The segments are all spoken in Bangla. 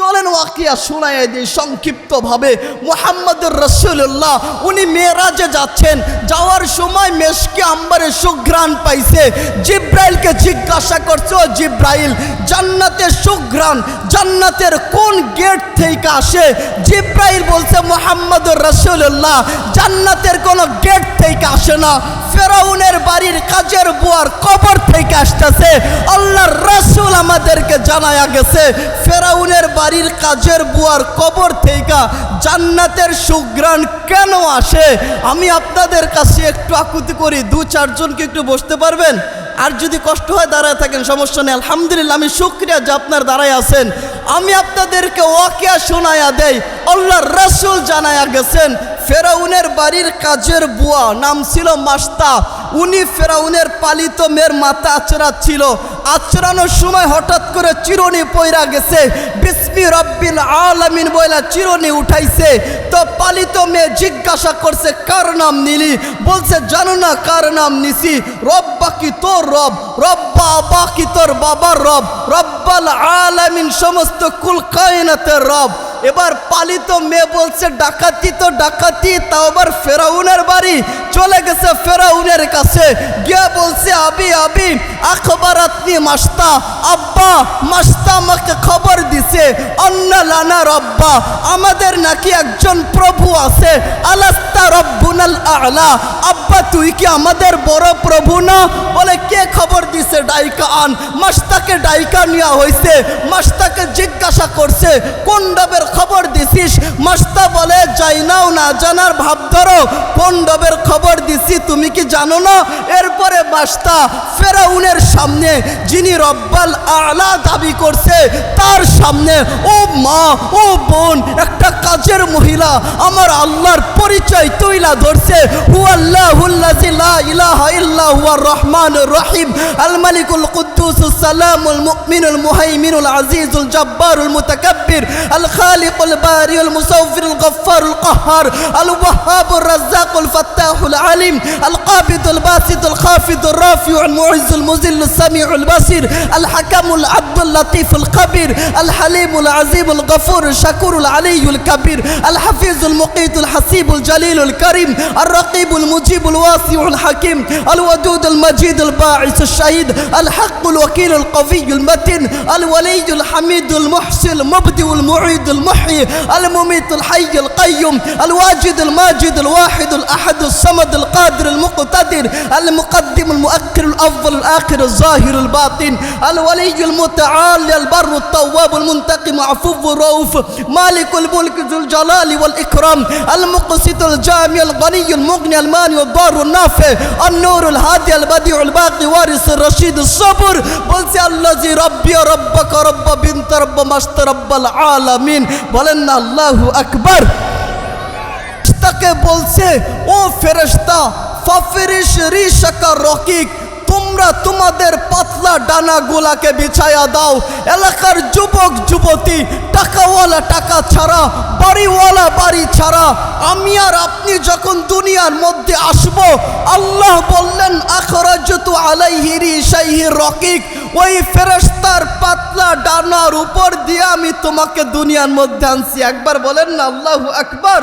চলেন ওয়াকিয়া শোনায় দিই সংক্ষিপ্তভাবে। মোহাম্মদুর রসুল্লাহ উনি মেয়েরাজে যাচ্ছেন। যাওয়ার সময় মেশকে আম্বারে সুঘ্রাণ পাইছে। জিব্রাইলকে জিজ্ঞাসা করছে জিব্রাইল, জান্নাতের সুঘ্রাণ, জান্নাতের কোন গেট থেকে আসে? জিব্রাইল বলছে, মোহাম্মদুর রসুল্লাহ জান্নাতের কোনো গেট থেকে আসে না। ফেরাউনের বাড়ির কাজের বুয়ার কবর থেকে আসতেছে। আল্লাহর রসুল আমাদেরকে জানায়া গেছে, ফেরাউনের বাড়ির কাজের বুয়ার কবর থেকে জান্নাতের সুগ্রাণ কেন আসে? আমি আপনাদের কাছে একটু আকুতি করি, দু চারজনকে একটু বসতে পারবেন? আর যদি কষ্ট হয় দাঁড়ায় থাকেন, সমস্যা নেই, আলহামদুলিল্লাহ, আমি শুক্রিয়া যে আপনার দাঁড়ায় আছেন। আমি আপনাদেরকে ওয়াকিয়া শোনায়া দেই আল্লাহ রসুল জানায়া গেছেন ফেরাউনের বাড়ির কাজের বুয়া, নাম ছিল মাস্তা। উনি ফেরাউনের পালিত মেয়ের মাথা আচড়াচ্ছিল। আচড়ানোর সময় হঠাৎ করে চিরনি পয়রা গেছে। বিসমি রব্বিল আলামিন বইলা চিরনি উঠাইছে। পালিত মেয়ে জিজ্ঞাসা করছে, কার নাম নিলি? বলছে, জানো না কার নাম নিছি? রব্বা কি তোর রব? রব্বা বাকি তোর বাবার রব? রব্বাল আলামিন সমস্ত কুল কায়নাতের রব। এবার পালিত মেয়ে বলছে, ডাকাতি তো ডাকাতি, তাও আবার ফেরাউনের বাড়ি? চলে গেছে ফেরাউনের কাছে, গিয়ে বলছে, আবি আবি আখবর আপনি মাস্তা, আব্বা, মাস্তা আমাকে খবর দিছে অন্য লানা রব্বা, আমাদের নাকি একজন প্রভু আছে। আলাস্তা রব্বুনাল আলা। আব্বা, তুই কি আমাদের বড় প্রভু না? বলে, কে খবর দিছে ডাইকা আন? মাস্তাকে ডাইকা নেওয়া হয়েছে মাস্তাকে জিজ্ঞাসা করছে, কোন ডবের খবর দিছিস? মাস্তা বলে, যাই নাও না জানার ভাব ধরো, কোন ডবের খবর দিছি তুমি কি জানো না? এরপরে মাস্তা ফেরাউনের সামনে, যিনি রব্বাল আলা দাবি করছে, তার সামনে, ও মা, ও বোন, একটা কাজের মহিলা আমার আল্লাহর পরিচয় তুইলা ধরছে। রহমান রহিম। আল মালিকুল কুদ্দুস সালামুল মুকমিনুল আজিজুল জব্বারুল মুতাকাব্বির। আল খালিকুল বারিউল মুসাউফিরুল গফফারুল কহার। আল ওয়াহাবুর রাজ্জাকুল ফাত্তাহুল আলিম। আল কাবিদুল বাসিতুল খাফিদুর রাফিউল মুইজুল মুজিলুস সামিউল বাসির। আল হাকামুল আব্দুল লতিফুল কবির। আল হালিমুল আজিমুল গফুর শাকুরুল আলিউল কবির। আল হাফিজ الحفيظ المقيت الحسيب الجليل الكريم الرقيب المجيب الواسع الحكيم الودود المجيد الباعث الشهيد الحق الوكيل القوي المتين الولي الحميد المحسن المبدئ المعيد المحيي المميت الحي القيوم الواجد الماجد الواحد الأحد الصمد القادر المقتدر المقدم المؤخر الأول الآخر الظاهر الباطن الولي المتعالي البر التواب المنتقم عفو الرؤوف مالك الملك ذو الجلال والإكرام المقسط الجامع الغني المغني المانع الضار النافع النور الهادي البديع الباقي وارث الرشيد الصبر বলছে আল্লাজি রব্বি রব্বাক রব্বা বিনত রব্বা মাস্ত রব্বাল আলামিন বলেন না আল্লাহু আকবার তাকে বলছে ও ফেরেশতা ফাফিরিশ রিশাকা রকিক তোমরা তোমাদের পাতলা ডানাগুলাকে বিছায়া দাও। এলাকার যুবক, যুবতী, টাকাওয়ালা টাকা ছাড়া, বাড়িওয়ালা বাড়ি ছাড়া। আমি আর আপনি যখন দুনিয়ার মধ্যে আসব, আল্লাহ বললেন, আখরাজতু আলাইহি রিশাইহি রকিক। ওই ফেরেশতার পাতলা ডানার উপর দিয়ে আমি তোমাকে দুনিয়ার মধ্যে আনছি। একবার বলেন না, আল্লাহ আকবার।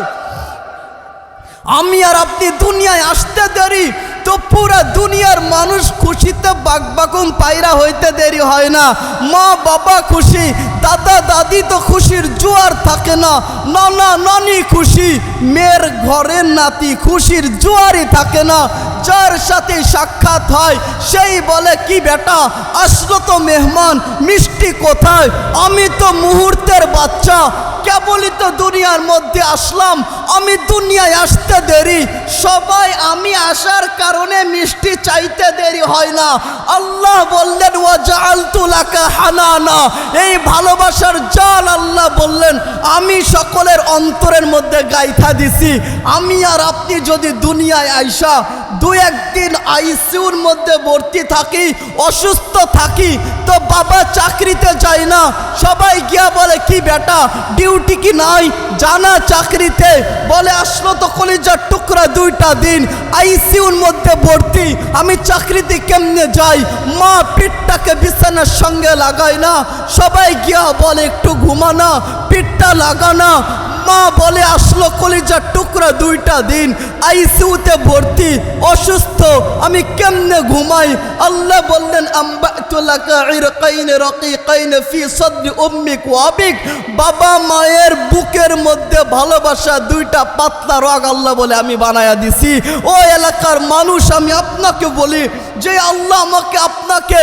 আমি আর আপনি দুনিয়ায় আসতে দেরি। তো পুরা দুনিয়ার মানুষ খুশিতে বাকবাকুম পায়রা হইতে দেরি হয় না। মা, বাবা খুশি, দাদা, দাদি তো খুশির জোয়ার থাকে না। নানা নানি খুশি, মেয়ের ঘরের নাতি খুশির জোয়ারই থাকে না। যার সাথে সাক্ষাৎ হয়, সেই বলে, কি বেটা, আসলো তো মেহমান, মিষ্টি কোথায়? আমি তো মুহূর্তের বাচ্চা, কেবলই তো দুনিয়ার মধ্যে আসলাম, আমি দুনিয়ায় আসতে দেরি। সবাই আমি আসার কারণে মিষ্টি চাইতে দেরি হয় না। আল্লাহ বললেন ও জালতুলাকা হানানা। এই ভালোবাসার জাল আল্লাহ বললেন, আমি সকলের অন্তরের মধ্যে গাইথা দিছি। আমি আর আপনি যদি দুনিয়ায় আইসা দু একদিন আইসিউর মধ্যে ভর্তি থাকি, অসুস্থ থাকি, তো বাবা চাকরিতে যায় না। সবাই গিয়া বলে, কি বেটা, ডিউটি কি নাই? জানা চাকরিতে। বলে, আসলো তো কলিজার টুকরা দুইটা দিন, আইসিউর মধ্যে ভর্তি। আমি চাকরিতে কেমনে যাই? মা পিঠটাকে বিছানার সঙ্গে লাগাই না। সবাই গিয়া বলে, একটু ঘুমানা, পিঠটা লাগানা। মা বলে, আসলো কলিজার টুকরা দুইটা দিন আইসিউতে ভর্তি, অসুস্থ। আমি কেমনে ঘুমাই? আল্লাহ বললেন বাবা মায়ের বুকের মধ্যে ভালোবাসা, দুইটা পাতলা রগ আল্লাহ বলে আমি বানায়া দিছি। ও এলাকার মানুষ, আমি আপনাকে বলি যে আল্লাহ আমাকে আপনাকে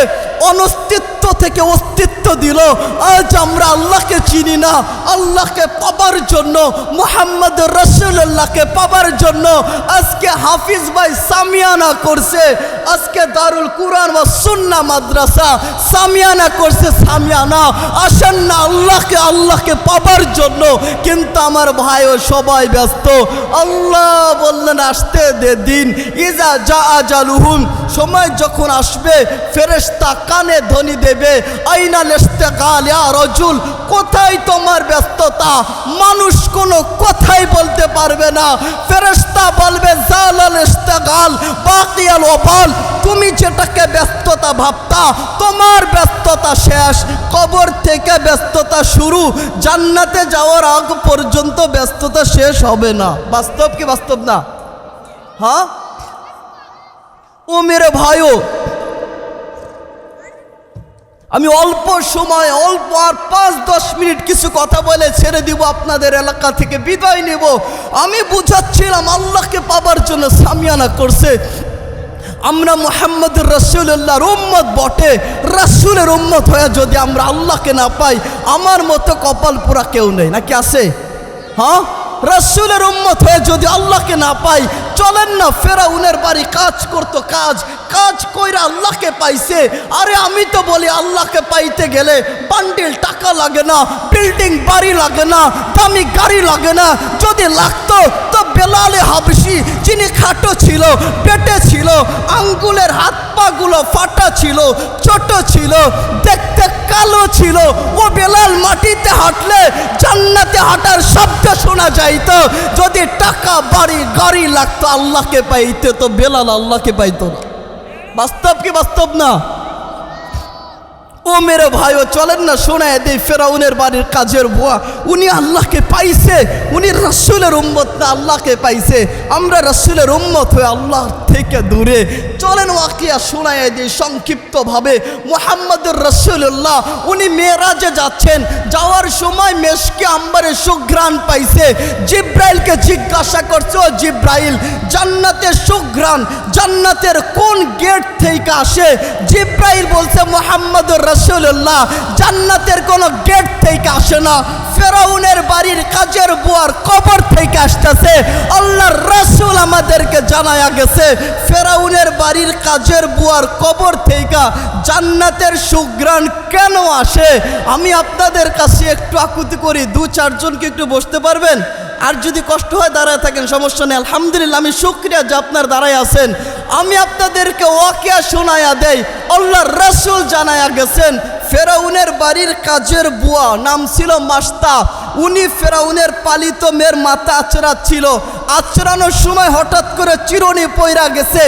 অনস্তিত্ব থেকে অস্তিত্ব দিল, আজ আমরা আল্লাহকে চিনি না। আল্লাহকে পাবার জন্য, মোহাম্মদ রসুল্লাহকে পাবার জন্য আজকে হাফিজ ভাই সামিয়ানা করছে। আজকে দারুল কুরআন বা সুন্না মাদ্রাসা সামিয়ানা করছে, সামিয়ানা। আসেন না, আল্লাহকে আল্লাহকে পাবার জন্য। কিন্তু আমার ভাই ও সবাই ব্যস্ত। আল্লাহ বললেন, আসতে দে দিন। ইজা যা আজালুহুম সময় যখন আসবে, ফেরেশতা কানে ধ্বনি দেবে, আইনা গালিয়া রজুল, কোথায় তোমার ব্যস্ততা? মানুষ কোনো কথাই বলতে পারবে না। ফেরেশতা বলবে জালাল ইস্তেগাল বাকিয়াল ওবাল, তুমি যেটাকে ব্যস্ততা ভাবতা, তোমার ব্যস্ততা শেষ। কবর থেকে ব্যস্ততা শুরু, জান্নাতে যাওয়ার আগ পর্যন্ত ব্যস্ততা শেষ হবে না। বাস্তব কি বাস্তব না? হ্যাঁ? ও মেরে ভাইও। আমি অল্প সময়, অল্প আর পাঁচ, দশ মিনিট কিছু কথা বলে ছেড়ে দিব আপনাদের এলাকা থেকে, বিদায় নেব। আমি বুঝাচ্ছিলাম আল্লাহকে পাবার জন্য সামিয়ানা করছে। আমরা মোহাম্মদ রসুল্লাহর উম্মত বটে। রসুলের উম্মত হয়ে যদি আমরা আল্লাহকে না পাই, আমার মতো কপাল পুরা কেউ নেই। নাকি আছে? হ্যাঁ? রসুলের উম্মত হয়ে যদি আল্লাহকে না পাই, চলেন না, ফেরাউনের বাড়ি কাজ করতো কাজ কাজ কইরা আল্লাহকে পাইছে। আরে আমি তো বলি, আল্লাহকে পাইতে গেলে বান্ডিল টাকা লাগে না, বিল্ডিং বাড়ি লাগে না, দামি গাড়ি লাগে না, যদি লাগতো বেলালে হাবসি যিনি খাটো ছিল, পেটে ছিল, আঙ্গুলের হাত পাগুলো ফাটা ছিল, ছোট ছিল, দেখতে কালো ছিল, ও বেলাল মাটিতে হাঁটলে জান্নাতে হাঁটার শব্দ শোনা যাইত। যদি টাকা, বাড়ি, গাড়ি লাগতো, আল্লাহকে পাইতে তো বেলাল আল্লাহকে পাইতো না। বাস্তব কি বাস্তব না? ও মেরে ভাইও চলেন না, শোনায় দেই ফেরাউনের বাড়ির কাজের বুয়া। উনি আল্লাহকে পাইছে, উনি রসুলের উম্মত না, আল্লাহকে পাইছে। আমরা রসুলের উম্মত হয়ে আল্লাহ থেকে দূরে। চলেন ওয়াকিয়া শোনায় দিই সংক্ষিপ্তভাবে। মোহাম্মদুর রসুল্লাহ উনি মেয়েরাজে যাচ্ছেন। যাওয়ার সময় মেশকে আম্বারে সুঘ্রাণ পাইছে। জিব্রাইলকে জিজ্ঞাসা করছে, ও জিব্রাইল জান্নাতের সুঘ্রাণ জান্নাতের কোন গেট থেকে আসে? জিব্রাইল বলছে, মোহাম্মদুর রসুল্লাহ জান্নাতের কোনো গেট থেকে আসে না। ফেরাউনের বাড়ির কাজের বুয়ার কবর থেকে আসতেছে। আল্লাহর রসুল আমাদেরকে জানায়া গেছে, ফেরাউনের বাড়ির কাজের বুয়ার কবর থেকে জান্নাতের সুগ্রাণ কেন আসে? আমি আপনাদের কাছে একটু আকুতি করি দু চারজনকে একটু বসতে পারবেন? আর যদি কষ্ট হয় দাঁড়ায় থাকেন, সমস্যা নেই। আলহামদুলিল্লাহ, আমি শুক্রিয়া যে আপনার দাঁড়ায় আছেন। আমি আপনাদেরকে ওয়াকিয়া শোনায়া দেই। আল্লাহ রসুল জানায়া গেছেন, ফেরাউনের বাড়ির কাজের বুয়া নাম ছিল মাস্তা। উনি ফেরাউনের পালিত মেয়ের মাথা আচড়াচ্ছিল। আচড়ানোর সময় হঠাৎ করে চিরনি পয়রা গেছে।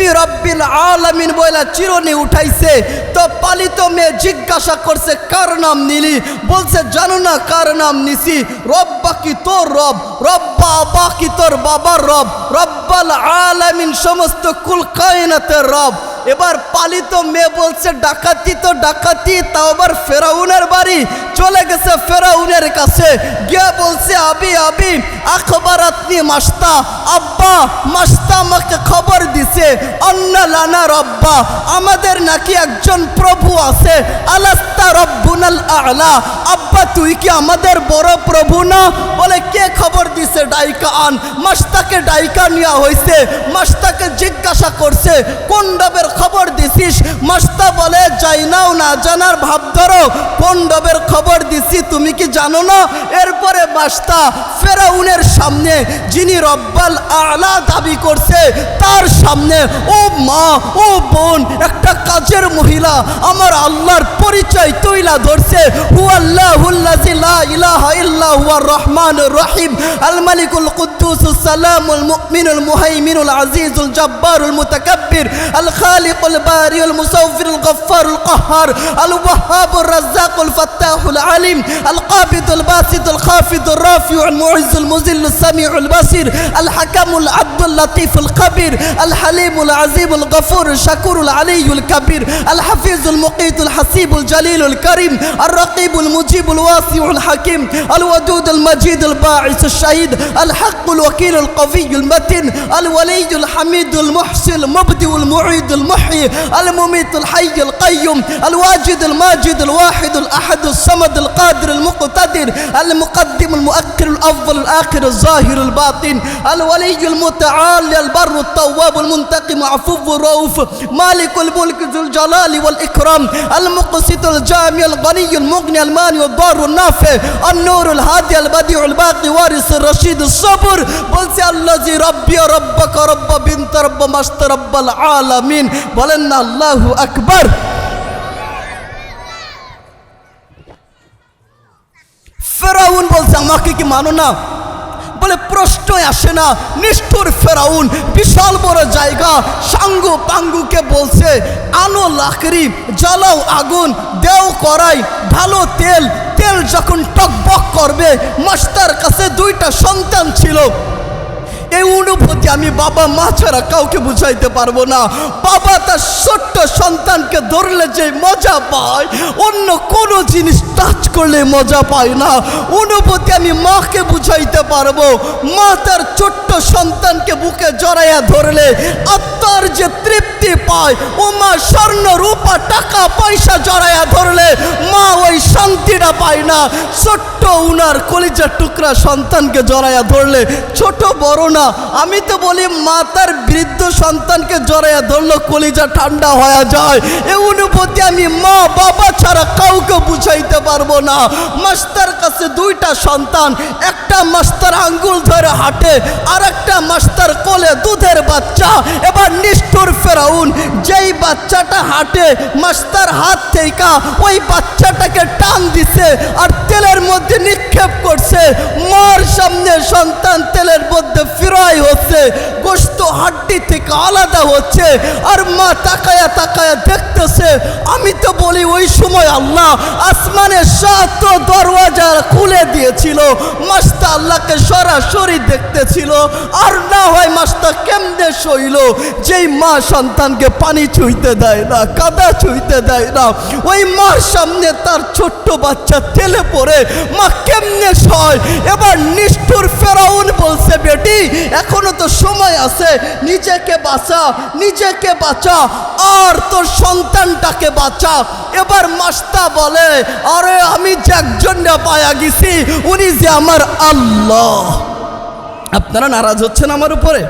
বিসমি রব্বিল আলামিন বইলা চিরনি উঠাইছে। তো পালিত মেয়ে জিজ্ঞাসা করছে, কার নাম নিলি? বলছে, জানো না কার নাম নিছি। রব্বা কি তোর রব? রব্বা বাকি তোর বাবার রব? রব্বাল আলামিন সমস্ত কুল কায়নাতের রব। এবার পালিত মেয়ে বলছে, ডাকাতি তো ডাকাতি, তাও আবার ফেরাউনের বাড়ি। চলে গেছে ফেরাউনের কাছে, গিয়ে বলছে, আবি আবি আখবর আপনি মাস্তা, আব্বা, মাস্তা আমাকে খবর দিছে অন্য লানা রব্বা, আমাদের নাকি একজন প্রভু আছে, আলাস্তা রব্বুনাল আলা, আব্বা, তুই কি আমাদের বড় প্রভু না? বলে, কে খবর দিছে ডাইকা আন? মাস্তাকে ডাইকা নেওয়া হয়েছে মাস্তাকে জিজ্ঞাসা করছে, কোন ডবের খবর দিছিস? মাস্তা বলে যাই নাও না জানার ভাব ধরো। পণ্ডবের খবর দিছি, তুমি কি জানো না? এরপরে মাস্তা ফেরাউনের সামনে, যিনি রব্বাল আলা দাবি করছে, তার সামনে, ও মা, ও বোন, একটা কাজের মহিলা, আমার আল্লাহর পরিচয় তৈলা ধরছে। হু আল্লাহ রহমান রহিম। আল মালিকুল কুদ্দুস সালামুল মুমিনুল মুহাইমিনুল আজিজুল জব্বারুল মুতাকাব্বির। আল খাল الخالق الباري المصور الغفار القهار الوهاب الرزاق الفتاح العليم القابض الباسط الخافض الرافع المعز المذل السميع البصير الحكم العبد اللطيف الخبير الحليم العظيم الغفور الشكور العلي الكبير الحفيظ المقيت الحسيب الجليل الكريم الرقيب المجيب الواسع الحكيم الودود المجيد الباعث الشهيد الحق الوكيل القوي المتين الولي الحميد المحسن المبدئ المعيد المحيي المميت الحي القيوم الواجد الماجد الواحد الأحد الصمد القادر المقتدر المقدم المؤخر الأول الآخر الظاهر الباطن الولي المتعالي البر التواب المنتقم عفو الرؤوف مالك الملك ذو الجلال والإكرام المقسط الجامع الغني المغني المانع الضار النافع النور الهادي البديع الباقي وارث الرشيد الصبر বলছে আল্লাজি রব্বি রব্বাক রব্বা বিনতে রব্বা মাস্ত রব্বাল আলামিন বলেন না, আল্লাহু আকবার। ফেরাউন বলছে, আমাকে কি মানো না? বলে, প্রশ্নই আসে না। নিষ্ঠুর ফেরাউন, বিশাল বড় জায়গা, সাঙ্গু পাঙ্গুকে বলছে, আনো লাকড়ি, জ্বালাও আগুন, দেও করাই ঢালো তেল। তেল যখন টকবক করবে মাস্টার কাছে দুইটা সন্তান ছিল। এই অনুভূতি আমি বাবা মা ছাড়া কাউকে বুঝাইতে পারব না। বাবা তার ছোট্ট সন্তানকে ধরলে যে মজা পায়, অন্য কোনো জিনিস টাচ করলে মজা পায় না। অনুভূতি আমি মাকে বুঝাইতে পারব। মা তার ছোট্ট সন্তানকে বুকে জড়াইয়া ধরলে আত্মার যে তৃপ্তি পায়, ও মা স্বর্ণ রূপা, টাকা, পয়সা জড়াইয়া ধরলে মা ওই শান্তিটা পায় না। ছোট্ট উনার কলিজার টুকরা সন্তানকে জড়াইয়া ধরলে, ছোট বড় না আমি তো বলি মা তার বৃদ্ধ সন্তানকে জড়াইয়া ধরলো, কলিজা ঠান্ডা হয়ে যায়। এ অনুভূতি আমি মা, বাবা ছাড়া কাউকে বুঝাইতে পারব না। মাস্টার কাছে দুইটা সন্তান, একটা মাস্টার আঙ্গুল ধরে হাঁটে আর একটা মাস্টার কোলে দুধের বাচ্চা। এবার নিষ্ঠুর ফেরাউন যেই বাচ্চাটা হাঁটে মাস্টার হাত থেকে ওই বাচ্চাটাকে টান দিছে, আর তেলের মধ্যে নিক্ষেপ করছে। মার সামনে সন্তান তেলের মধ্যে ফিরাই হচ্ছে। গোস্ত হাড্ডি থেকে আলাদা হচ্ছে। আর মা তাকায়া তাকায়া দেখতেছে, আমি তো বলি ওই সময় আল্লাহ আসমানের সাত দরওয়াজা খুলে দিয়েছিল। মাস্তা আল্লাহকে সরাসরি দেখতেছিল। আর না হয় মাস্তা কেমনে সইল? যেই মা সন্তানকে পানি ছুঁইতে দেয় না, কাদা ছুঁইতে দেয় না। ওই মার সামনে তার ছোট্ট বাচ্চা তেলে পড়ে, মা কেমনে সয়? এবার নিষ্ঠুর ফেরাউন বলছে, বেটি, এখনও তো সময় আছে, নিজেকে বাঁচা নিজেকে বাঁচা, আর তোর সন্তানটাকে বাঁচা। এবার মাস্তা বলে, আরে, আমি যে একজন পায়া গেছি, উনি যে আমার আল্লাহ। আপনারা নারাজ হচ্ছেন আমার উপরে?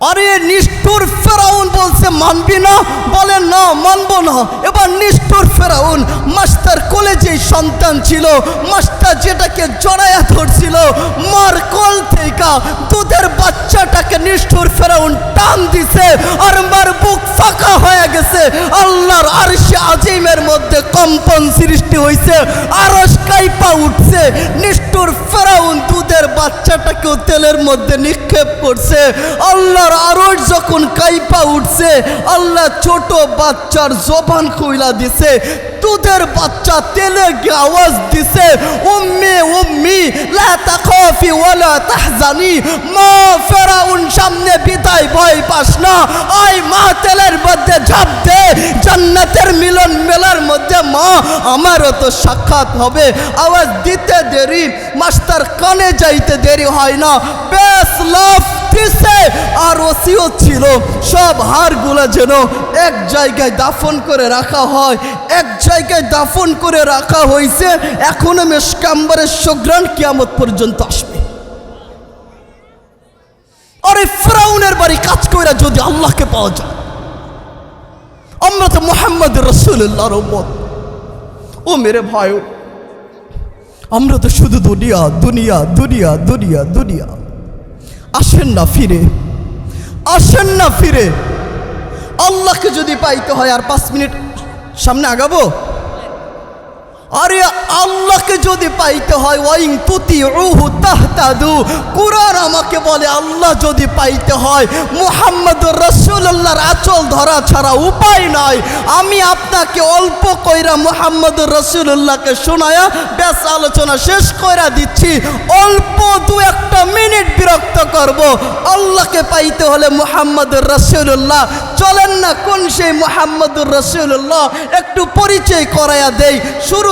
আরে নিষ্ঠুর ফেরাউন বলছে, মানবি না? বলে, না, মানব না। এবার নিষ্ঠুর ফেরাউন মাস্টার কলেজে সন্তান ছিল। মাস্টার যেটাকে জড়াইয়া ধরছিল, মার কল থেকে দুধের বাচ্চাটাকে নিষ্ঠুর ফেরাউন টান দিছে, আর মার বুক ফাঁকা হয়ে গেছে। আল্লাহর আরশে আজিমের মধ্যে কম্পন সৃষ্টি হয়েছে আরস কাইপা উঠছে। নিষ্ঠুর ফেরাউন দুধের বাচ্চাটাকেও তেলের মধ্যে নিক্ষেপ করছে। আল্লাহর আরস যখন কাইপা উঠছে, আল্লাহ ছোট বাচ্চার জবান কইলা দিছে। দুধের বাচ্চা তেলে আওয়াজ দিছে, উম্মি উম্মি, লা তাখাফি ওয়ালা তাহজানি, মা ফেরাউন সামনে বিদায় ভয় পাস না, আয় মা তেলের মধ্যে ঝাঁপ দে, জান্নাতের মিলন মেলার মধ্যে মা, আমারও তো সাক্ষাৎ হবে। আওয়াজ দিতে দেরি, মাস্টার কানে যাইতে দেরি হয় না, বেশ লাভ দিছে আর ওসিও ছিল, সব হারগুলো যেন এক জায়গায় দাফন করে রাখা হয়। এক জায়গায় দাফন করে রাখা হয়েছে, এখনও মেশকাম্বারের সগ্রাণ কিয়ামত পর্যন্ত আসবে। আরে ফ্রাউনের বাড়ি কাজ করে যদি আল্লাহকে পাওয়া যায়। আমরা তো মোহাম্মদ রসুল্লাহর উম্মত। ও মেরে ভাই আমরা তো শুধু দুনিয়া দুনিয়া দুনিয়া দুনিয়া দুনিয়া। আসেন না ফিরে। আসেন না ফিরে। আল্লাহকে যদি পাইতে হয় আর পাঁচ মিনিট সামনে আগাবো? আরে আল্লাহকে যদি পাইতে হয়, ওয়াইং তুতি উহু তাহতাদু। কুরআন আমাকে বলে, আল্লাহ যদি পাইতে হয়, মুহাম্মদ রসুল্লাহর আচল ধরা ছাড়া উপায় নাই। আমি আপনাকে অল্প কইরা মুহাম্মদ রসুল্লাহকে শোনায়া, ব্যাস আলোচনা শেষ কইরা দিচ্ছি। অল্প দু একটা মিনিট বিরক্ত করব। আল্লাহকে পাইতে হলে মুহাম্মদ রসুল্লাহ চলেন না কোন সেই মুহাম্মদুর রসুল্লাহ একটু পরিচয় করায়া দেই।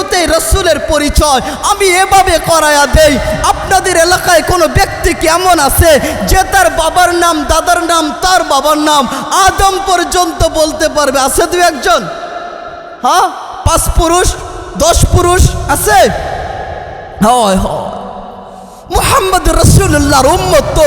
শুরুতেই রসুলের পরিচয় আমি এভাবে করায়া দেই। আপনাদের এলাকায় কোনো ব্যক্তি কেমন আছে? যে তার বাবার নাম, দাদার নাম, তার বাবার নাম আদম পর্যন্ত বলতে পারবে। আছে দু একজন? হ্যাঁ? পাঁচ পুরুষ, দশ পুরুষ আছে? হয় হয়। মুহাম্মদ রসুল্লাহর উম্মত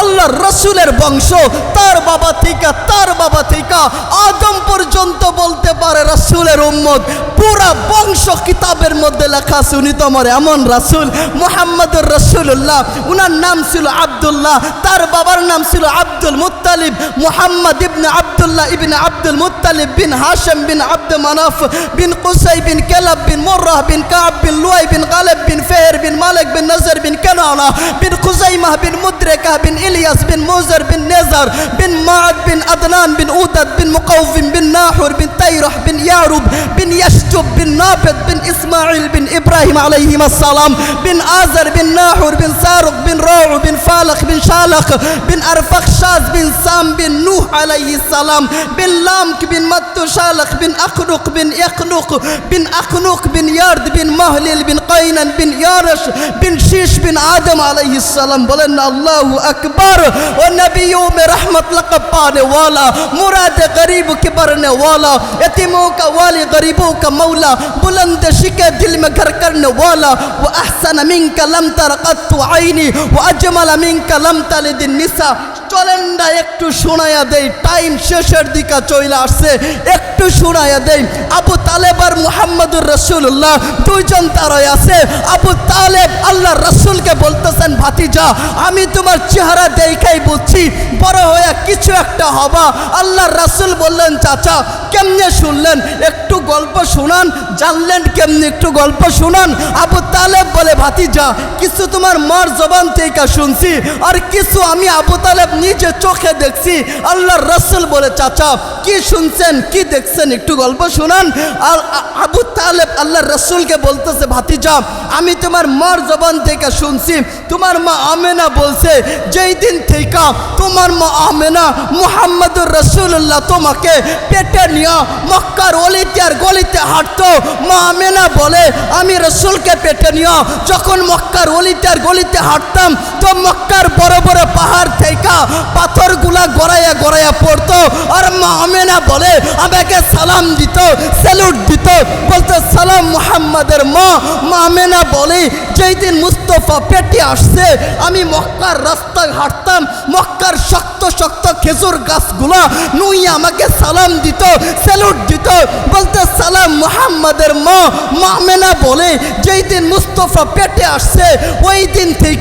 আল্লাহর রসুলের বংশ, তার বাবা থেকে, তার বাবা থেকে, আদম পর্যন্ত বলতে পারে রসুলের উম্মত। পুরা বংশ কিতাবের মধ্যে লেখা আছে, উনি তো আমার এমন রাসুল, মুহাম্মদুর রসুল্লাহ উনার নাম ছিল আবদুল্লাহ, তার বাবার নাম ছিল Abdul Muttalib Muhammad ibn Abdullah ibn Abdul Muttalib bin Hashim bin Abd Manaf bin Qusai bin Kilab bin Murrah bin Ka'b bin Luayy bin Ghalib bin Fihr bin Malik bin Nadr bin Kinana مولى بن خزيمة بن مدركة بن إلياس بن موزر بن نزر بن معد بن أدنان بن أودد بن مقوف بن ناحور بن تيرح بن يارب بن يشجب بن نابت بن إسماعيل بن إبراهيم عليهما السلام بن آزر بن ناحور بن سارق بن روع بن فالق بن شالق بن أرفخشاز بن سام بن نوح عليه السلام بن لامك بن متو شالق بن أقنق بن يقنق بن أقنق بن يارد بن مهلل بن قينن بن يارش بن شيش بن सलाम बोले ना अल्लाह अकबर और नबियों में रहमत लकब पाने वाला मुराद गरीब के भरने वाला यतीमों का वाली गरीबों का मौला बुलंद शिके दिल में घर करने वाला वो अहसन मिन कलम तरकत आईनी वो अजमल मिन कलम तलिदिन निसा চলেন না একটু শোনায়া দেই টাইম শেষের দিকে চলে আসছে, একটু শোনায়া দেই। আবু তালেব আর মুহাম্মদুর রসুল্লাহ দুইজন তারাই আছে। আবু তালেব আল্লাহ রসুলকে বলতেছেন, ভাতিজা, আমি তোমার চেহারা দেখাই বুঝছি বড় হয়ে কিছু একটা হবা। আল্লাহ রসুল বললেন, চাচা, কেমনে শুনলেন? একটু গল্প শোনান, জানলেন কেমনে? একটু গল্প শোনান। আবু তালেব বলে, ভাতিজা, কিছু তোমার মার জবান থেকে শুনছি, আর কিছু আমি আবু তালেব নিজে চোখে দেখছি আল্লাহর রসুল বলে, চাচা, কি শুনছেন, কি দেখছেন? একটু গল্প শোনান। আর আবু তালেব আল্লাহর রসুলকে বলতেছে, ভাতিজা, আমি তোমার মার জবান থেকে শুনছি। তোমার মা আমেনা বলছে, যেই দিন থেকে তোমার মা আমেনা মুহাম্মদুর রসুল্লাহ তোমাকে পেটে নিয়ে মক্কার অলিতে আর গলিতে হাঁটতো, মা আমেনা বলে, আমি রসুলকে পেটে নিয়ে যখন মক্কার অলিতে আর গলিতে হাঁটতাম, তো মক্কার বড় বড় পাহাড় থেকে পাথরগুলা গড়াইয়া গড়াইয়া পড়তো। আর মা আমেনা বলে আমাকে সালাম দিত, স্যালুট দিত। বলতো, সালাম মুহাম্মাদের মা। মা আমেনা বলে, যেই দিন মুস্তফা পেটে আসছে, আমি মক্কার রাস্তায় হাঁটতাম, মক্কার শক্ত শক্ত খেজুর গাছগুলা নুই আমাকে সালাম দিত, স্যালুট দিত। বলতে, সালাম মুহাম্মাদের মা। মামেনা বলে, যেই দিন মুস্তফা পেটে আসছে, ওই দিন থেকে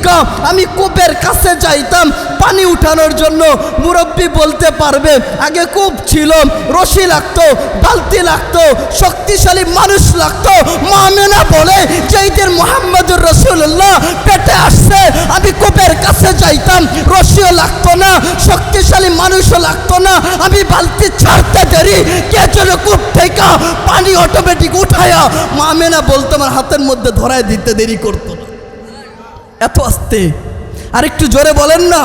আমি কূপের কাছে যাইতাম, পানি উঠানোর জন্য মুরব্বী বলতে পারবে, আগে কূপ ছিল, রশি লাগতো, বালতি লাগতো, শক্তিশালী মানুষ লাগতো মামেনা বলে যেই দিন মোহাম্মদুর রসুল্লাহ পেটে আসছে, আমি কূপের কাছে যাইতাম, রশিও লাগতো না, শক্তিশালী মানুষও লাগতো না, আমি বালতি ছাড়তে দেরি, কে যেন কূপ থেকে পানি অটোমেটিক উঠায়া মামেনা বলতো, আমার হাতের মধ্যে ধরায় দিতে দেরি করতো না। এত আস্তে। আর একটু জোরে বলেন না।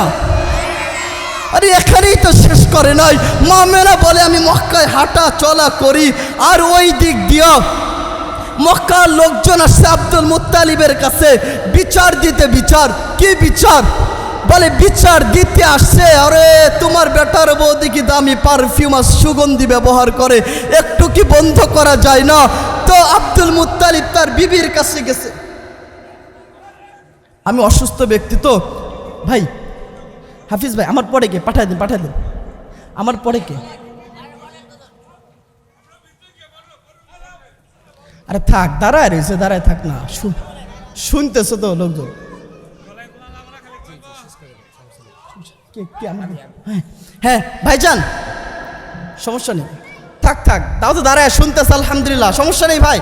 আরে এখানেই তো শেষ করে নাই। মামেরা বলে, আমি মক্কায় হাঁটা চলা করি, আর ওই দিক দিয়া মক্কার লোকজন আসছে আব্দুল মুতালিবের কাছে, বিচার দিতে বিচার। কি বিচার? বলে, বিচার দিতে আসছে। আরে, তোমার বেটার বউ দেখি দামি পারফিউম আর সুগন্ধি ব্যবহার করে? একটু কি বন্ধ করা যায় না? তো আব্দুল মুত্তালিব তার বিবির কাছে গেছে। আমি অসুস্থ ব্যক্তি তো, ভাই হাফিজ ভাই আমার পরে কে? পাঠাই দিন পাঠাই দিন। আমার পরে কে? আরে থাক দাঁড়ায় রয়েছে দাঁড়ায় থাক না। শুনতেছো তো লোকজন। হ্যাঁ, হ্যাঁ ভাইজান সমস্যা নেই। থাক থাক। তাও তো দাঁড়ায় শুনতেছে, আলহামদুলিল্লাহ। সমস্যা নেই ভাই।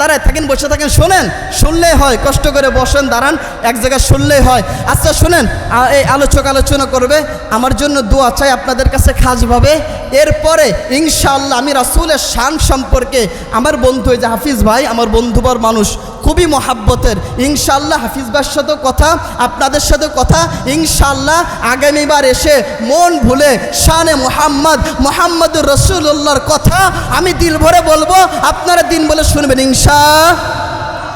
দাঁড়ায় থাকেন, বসে থাকেন। শোনেন, শুনলেই হয়। কষ্ট করে বসেন, দাঁড়ান। এক জায়গায় শুনলেই হয়। আচ্ছা শুনেন এই আলোচক আলোচনা করবে। আমার জন্য দোয়া চাই আপনাদের কাছে খাসভাবে। এরপরে, ইনশাআল্লাহ, আমি রাসুলের শান সম্পর্কে আমার বন্ধু, এই যে হাফিজ ভাই, আমার বন্ধুবার মানুষ খুবই মহাব্বতের। ইনশাল্লাহ হাফিজবার সাথেও কথা, আপনাদের সাথে কথা। ইনশাল্লাহ আগামীবার এসে মন ভুলে শানে মোহাম্মদ, মোহাম্মদুর রসুল্লাহর কথা আমি দিল ভরে বলব, আপনারা দিন বলে শুনবেন ইনশা।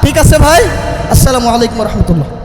ঠিক আছে ভাই? আসসালামু আলাইকুম রহমতুল্লাহ।